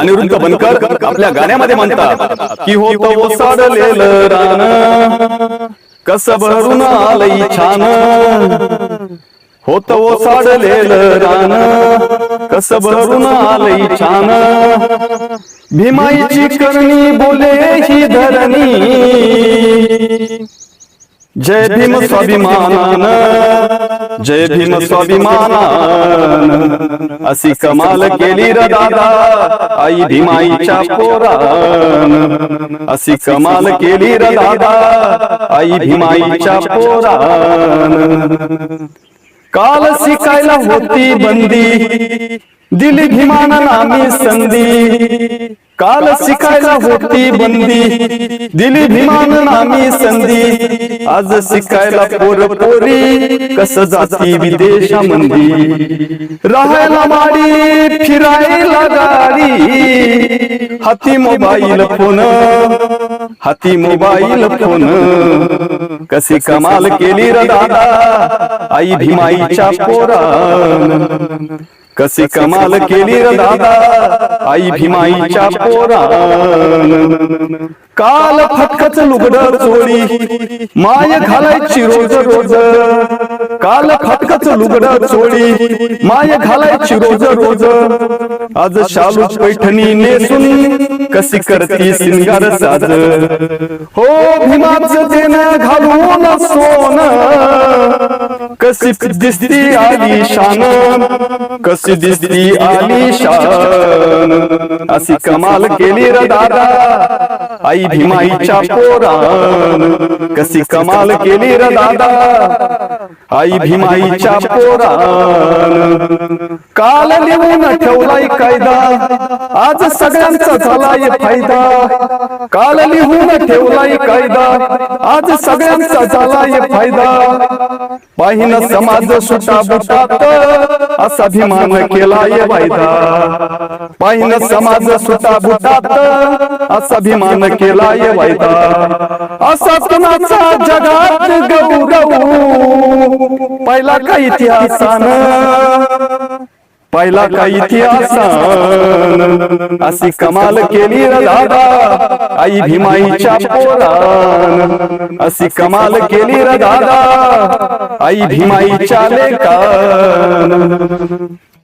अनिरुद्ध बनकर आपल्या गाण्यामध्ये म्हणतात की होत ओसाडलेलं रान. कस भरून आलई छान. होत ओसाडलेलं रान. कस भरून आलई छान. भीमाईची करणी बोले ही धरणी. जय भीम स्वाभिमानान जय भीम स्वाभिमानान अशी कमाल केली र दादा आई भीमाईच्या पोरान। अशी कमाल केली र दादा आई भीमाईच्या पोरान। काल शिकायला होती बंदी दिली भीमानं नामी संधी. काल शिकायला होती बंदी दिली भीमानं नामी संधी. आज शिकायला पोर पोरी कस जाती विदेशामंदी. राहायला माडी फिरायला गाडी. हाती मोबाईल फोन हाती मोबाईल फोन. कशी कमाल केली र दादा. आई भीमाईच्या पोरान. कशी कमाल केली र दादा. आई भीमाईच्या पोरान. काल फटकच लुगड चोळी माय घालायची रोज रोज. काल फटकच लुगड चोळी माय घालायची रोज रोज. आज शालू पैठणी नेसून कशी करती सिंगार साज. हो भीमाच देणं সোনা সোনা कशी दिसती आली शान कशी दिसती आली शान. अशी कमाल केली र दादा आई भीमाईच्या पोरान. कशी कमाल केली र दादा आई भीमाईच्या पोरान. काल लिहून ठेवलाय कायदा आज सगळ्यांचा झालाय फायदा. काल लिहून ठेवलाय कायदा आज सगळ्यांचा झालाय फायदा. पाहिन समाज सुटा बुटात असा अभिमान केलाय वायदा पाहिन समाज सुटा बुटात असा अभिमान केलाय वायदा असा कुणाचा जगात गौरव? पहिला का इतिहासान? पहिला का इतिहासान अशी कमाल केली दादा. आई भीमाईच्या पोरान. अशी कमाल केली दादा. आई भीमाईच्या लेकान.